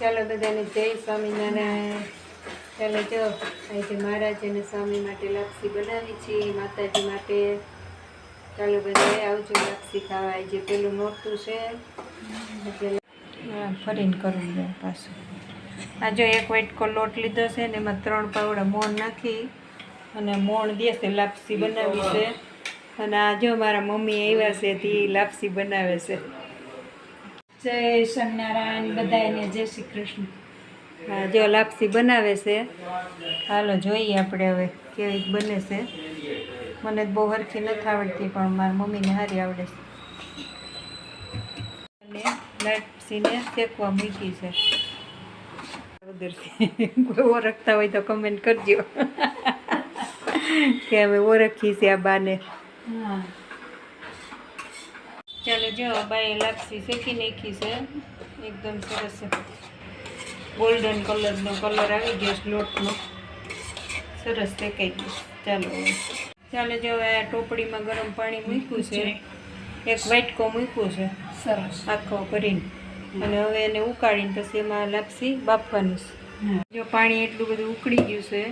ચાલો બધાને જય સ્વામિનારાયણ. ચાલો જો, આજે મહારાજ અને સ્વામી માટે લાપસી બનાવી છે, માતાજી માટે. ચાલો બધા આવજો લાપસી ખાવા. આજે પેલું મોટું છે, એટલે ફરીને કરું દઉં પાછું. આ જો એક વાટકો લોટ લીધો છે ને, એમાં ત્રણ પાવડા મોણ નાખી અને મોણ દેશે લાપસી બનાવી છે. અને આ જો મારા મમ્મી આવ્યા છે, તે લાપસી બનાવે છે. જય સ્વામિનારાયણ બધાને જય શ્રી કૃષ્ણ. હા જો લાપસી બનાવે છે. હાલો જોઈએ આપણે હવે કેવી બને છે. મને બહુ હરખી નથી આવડતી પણ મારી મમ્મીને સારી આવડે છે. અને લાપસીને શેકવા મૂકી છે. કોઈ ઓળખતા હોય તો કમેન્ટ કરજો. કે અમે ઓળખી છે આ બાને. હા. ચાલો જો બાએ લાપસી શેકી નાખી છે. એકદમ સરસ ગોલ્ડન કલરનો કલર આવી ગયો સ્લોટનો સરસ શેકાઈ ગયું ચાલો. ચાલો જો આ ટોપડીમાં ગરમ પાણી મૂક્યું છે. એક વાટકો મૂક્યું છે. સરસ. આખો ભરીને. અને હવે એને ઉકાળીને પછી એમાં લાપસી બાફવાની છે. જો પાણી એટલું બધું ઉકળી ગયું છે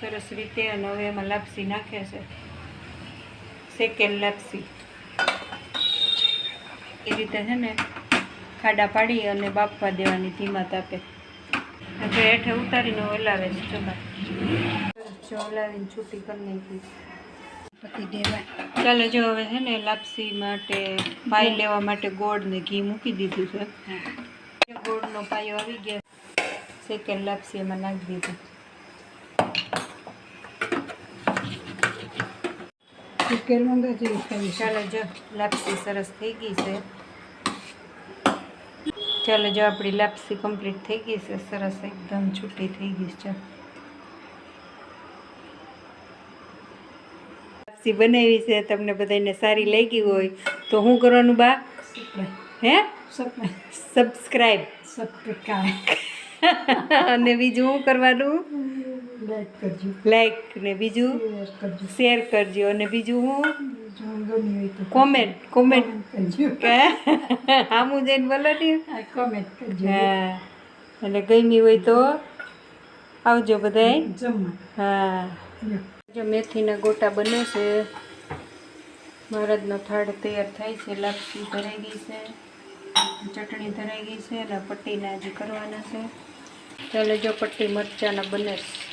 સરસ રીતે અને હવે એમાં લાપસી નાખે છે. શેકેલ લાપસી. એ રીતે છે ને ખાડા પાડી અને બાફવા દેવાની ધીમા તાપે. હવે હેઠે ઉતારીને હલાવે છે ચોખા જો હલાવીને છૂટી કરી નાખી. ચાલો જો હવે છે ને લાપસી માટે પાઈ લેવા માટે ગોળ ને ઘી મૂકી દીધું છે. ગોળનો પાયો આવી ગયો. શેકેલ લાપસી એમાં નાખી દીધું. જેવી ખાવી ચાલો જો લાપસી સરસ થઈ ગઈ છે. ચાલો જો આપણી લાપસી કમ્પ્લીટ થઈ ગઈ છે સરસ એકદમ છૂટી થઈ ગઈ છે લાપસી બનાવી છે તમને બધાને સારી લાગી હોય તો શું કરવાનું બા? હે? સબસ્ક્રાઈબ સબસ્ક્રાઈબ અને બીજું શું કરવાનું? લાઈક ને બીજું? શેર કરજો. અને બીજું હું? કોમેન્ટ કોમેન્ટ આમું જઈને બોલો કોમેન્ટ કરજો. હા. અને ગમી હોય તો આવજો બધાય. જમવા. હા. જો. મેથીના ગોટા બને છે. મહારાજનો થાળ તૈયાર થાય છે. લાપસી ભરાઈ ગઈ છે. ચટણી ધરાઈ ગઈ છે. અને પટ્ટીના હજી કરવાના છે. ચાલો જો પટ્ટી મરચાના બને છે.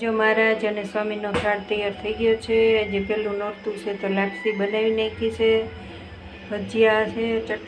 જો મહારાજ અને સ્વામીનો થાળ તૈયાર થઈ ગયો છે, જે પેલું નોરતું છે તો લાપસી બનાવી નાખી છે, ભજીયા છે ચટણી